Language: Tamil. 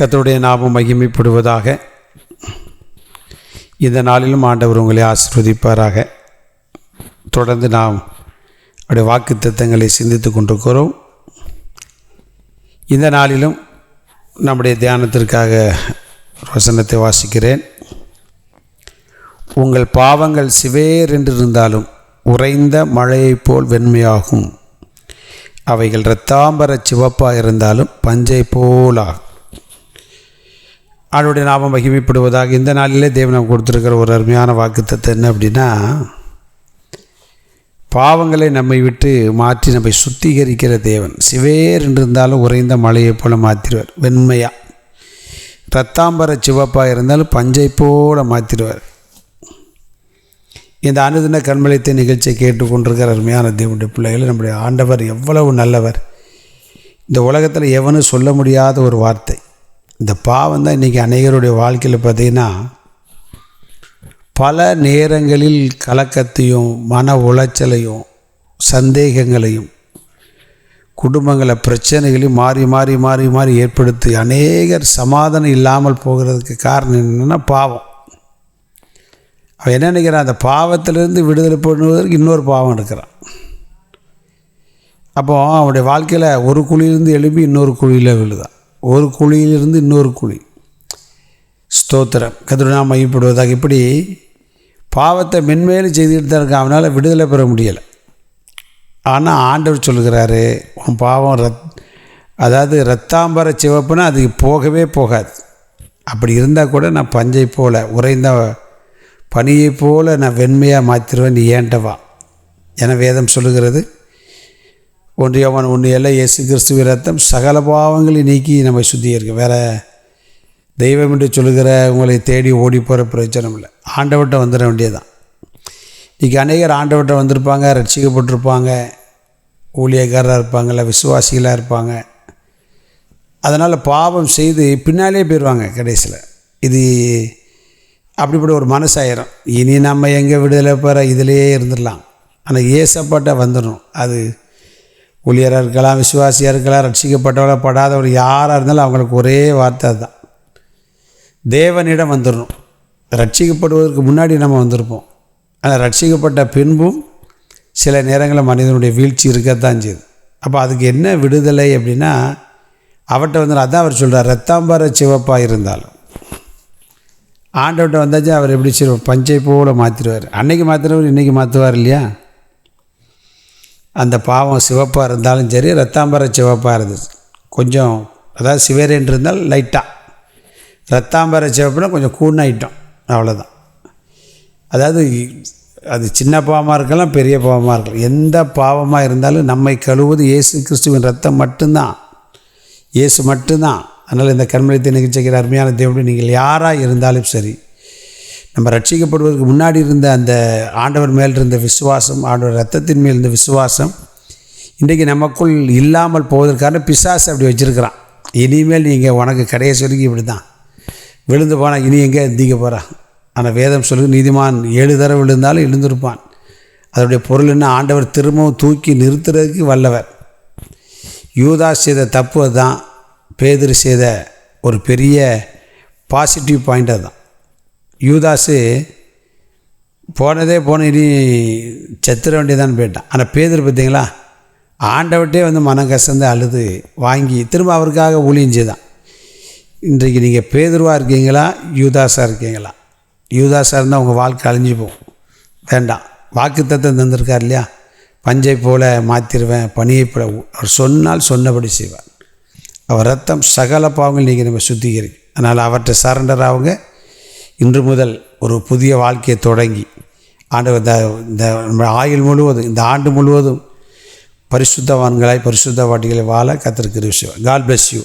கத்தருடைய நாமம் மகிமைப்படுவதாக. இந்த நாளிலும் ஆண்டவர் உங்களை ஆசிர்வதிப்பாராக. தொடர்ந்து நாம் அவருடைய வாக்கு தத்தங்களை சிந்தித்து கொண்டிருக்கிறோம். இந்த நாளிலும் நம்முடைய தியானத்திற்காக வசனத்தை வாசிக்கிறேன். உங்கள் பாவங்கள் சிவேர் என்றிருந்தாலும் உறைந்த மழையைப் போல் வெண்மையாகும். அவைகள் இரத்தாம்பர சிவப்பாக இருந்தாலும் பஞ்சை போலாகும். ஆளுடைய நாமம் மகிமைப்படுவதாக இந்த நாளிலே தேவன் நமக்கு கொடுத்துருக்கிற ஒரு அருமையான வாக்குத்தத்தை என்ன அப்படின்னா பாவங்களை நம்மை விட்டு மாற்றி நம்மை சுத்திகரிக்கிற தேவன். சிவேர் என்றிருந்தாலும் உறைந்த மலையைப் போல மாற்றிடுவார் வெண்மையாக ரத்தாம்பர சிவப்பாக இருந்தாலும் பஞ்சை போல மாற்றிடுவார் இந்த அனுதின கண்மலைத்த நிகழ்ச்சியை கேட்டுக்கொண்டிருக்கிற அருமையான தேவனுடைய பிள்ளைகள் நம்முடைய ஆண்டவர் எவ்வளவு நல்லவர். இந்த உலகத்தில் எவனும் சொல்ல முடியாத ஒரு வார்த்தை. இந்த பாவம் தான் இன்றைக்கி அநேகருடைய வாழ்க்கையில் பார்த்திங்கன்னா பல நேரங்களில் கலக்கத்தையும் மன உளைச்சலையும் சந்தேகங்களையும் குடும்பங்களை பிரச்சனைகளையும் மாறி மாறி மாறி மாறி ஏற்படுத்தி அநேகர் சமாதானம் இல்லாமல் போகிறதுக்கு காரணம் என்னென்னா பாவம். அவன் என்ன நினைக்கிறான்? அந்த பாவத்திலிருந்து விடுதலை பண்ணுவதற்கு இன்னொரு பாவம் எடுக்கிறான் அப்போ அவனுடைய வாழ்க்கையில் ஒரு குழியிலேருந்து எழுப்பி இன்னொரு குழியில் விழுதான். ஒரு குழியிலிருந்து இன்னொரு குழி. ஸ்தோத்திரம். கதிரனா மையப்படுவதாக இப்படி பாவத்தை மென்மேலும் செய்துக்கிட்டு தான் இருக்கான் அவனால் விடுதலை பெற முடியலை. ஆனால் ஆண்டவர் சொல்கிறாரு உன் பாவம் ரத் அதாவது ரத்தாம்பர சிவப்புனா அதுக்கு போகவே போகாது. அப்படி இருந்தால் கூட நான் பஞ்சை போல் உறைந்த பனியை போல் நான் வெண்மையாக மாற்றிடுவேன் நீ ஏண்டவா என வேதம் சொல்லுகிறது. ஒன்றியவன் ஒன்று எல்லாம் இயேசு கிறிஸ்துவ ரத்தம் சகல பாவங்களை நீக்கி நம்ம சுத்திகரிக்க. வேறு தெய்வம் என்று சொல்லுகிற உங்களை தேடி ஓடி போகிற பிரயோஜனம் இல்லை. ஆண்டவட்டம் வந்துட வேண்டியதான் இன்றைக்கி அநேகர் ஆண்டவட்டம் வந்திருப்பாங்க ரட்சிக்கப்பட்டிருப்பாங்க ஊழியக்காரராக இருப்பாங்கள்ல விசுவாசிகளாக இருப்பாங்க. அதனால் பாவம் செய்து பின்னாலே போயிடுவாங்க கடைசியில். இது அப்படிப்பட்ட ஒரு மனசாயிரும். இனி நம்ம எங்கே விடுதலை பெற இதிலேயே இருந்துடலாம். ஆனால் ஏசப்பட்ட வந்துடணும். அது ஊழியராக இருக்கலாம் விசுவாசியாக இருக்கலாம் ரட்சிக்கப்பட்டவளை படாதவள் யாராக இருந்தாலும் அவங்களுக்கு ஒரே வார்த்தை தான் தேவனிடம் வந்துடணும் ரட்சிக்கப்படுவதற்கு முன்னாடி நம்ம வந்திருப்போம். ஆனால் ரட்சிக்கப்பட்ட பின்பும் சில நேரங்களில் மனிதனுடைய வீழ்ச்சி இருக்கத்தான் செய்யுது. அப்போ அதுக்கு என்ன விடுதலை அப்படின்னா அவர்கிட்ட வந்து அதான் அவர் சொல்கிறார் ரத்தாம்பர சிவப்பாக இருந்தாலும். ஆண்டவர்கிட்ட வந்தாச்சு அவர் எப்படி சிறு பஞ்சை போல் மாற்றிடுவார் அன்றைக்கி மாற்றினவர் இன்றைக்கி மாற்றுவார் இல்லையா? அந்த பாவம் சிவப்பாக இருந்தாலும் சரி ரத்தாம்பர சிவப்பாக இருந்துச்சு. கொஞ்சம் அதாவது சிவேரன் இருந்தால் லைட்டாக ரத்தாம்பர சிவப்புனா கொஞ்சம் கூண்ணாயிட்டோம் அவ்வளோதான் அதாவது அது சின்ன பாவமாக இருக்கலாம் பெரிய பாவமாக இருக்கலாம். எந்த பாவமாக இருந்தாலும் நம்மை கழுவுவது இயேசு கிறிஸ்துவின் ரத்தம் மட்டும்தான். இயேசு மட்டும்தான். அதனால் இந்த கண்மலைத்தை நிகழ்ச்சிக்கிற அருமையான தேவனுடைய நீங்கள் யாராக இருந்தாலும் சரி நம்ம ரட்சிக்கப்படுவதற்கு முன்னாடி இருந்த அந்த ஆண்டவர் மேல் இருந்த விசுவாசம் ஆண்டவர் ரத்தத்தின் மேல் இருந்த விசுவாசம் இன்றைக்கு நமக்குள் இல்லாமல் போவதற்கான பிசாசு அப்படி வச்சுருக்கிறான். இனிமேல் நீங்கள் உனக்கு கடைசி வரைக்கும் இப்படி தான் விழுந்து போனால் இனி எங்கே எந்திக்க போகிறான் ஆனால் வேதம் சொல்லு நீதிமான் ஏழு தடவை விழுந்தாலும் எழுந்திருப்பான். அதனுடைய பொருள் என்ன? ஆண்டவர் திரும்பவும் தூக்கி நிறுத்துறதுக்கு வல்லவர். யூதா செய்த தப்பு அதுதான். பேதிரு செய்த ஒரு பெரிய பாசிட்டிவ் பாயிண்ட் அதுதான். யூதாஸு போனதே போன இனி செத்துற வேண்டியதான் போயிட்டான். ஆனால் பேதர் பார்த்தீங்களா? ஆண்டவட்டே வந்து மனம் கசந்து அழுது வாங்கி திரும்ப அவருக்காக ஊழியம் தான் இன்றைக்கு நீங்கள் பேதுருவாக இருக்கீங்களா? யூதாஸாக இருக்கீங்களா? யூதாஸாக இருந்தால் உங்கள் வாழ்க்கை அழிஞ்சு போகும். வேண்டாம். வாக்கு தத்தம் தந்திருக்கார் இல்லையா? பஞ்சை போல மாற்றிடுவேன் பனியை போல அவர் சொன்னால் சொன்னபடி செய்வார். அவர் ரத்தம் சகல பாவங்கள் நீங்கள் நம்ம சுத்திகரிக்கும். அதனால் அவர்கிட்ட சரண்டர் ஆகுங்க இன்று முதல் ஒரு புதிய வாழ்க்கையை தொடங்கி ஆண்டு இந்த இந்த ஆயுள் முழுவதும் இந்த ஆண்டு முழுவதும் பரிசுத்தவான்களாய் பரிசுத்த வாட்டிகளை வாழ கத்திருக்கிற விஷயம் காட் பிளஸ் யூ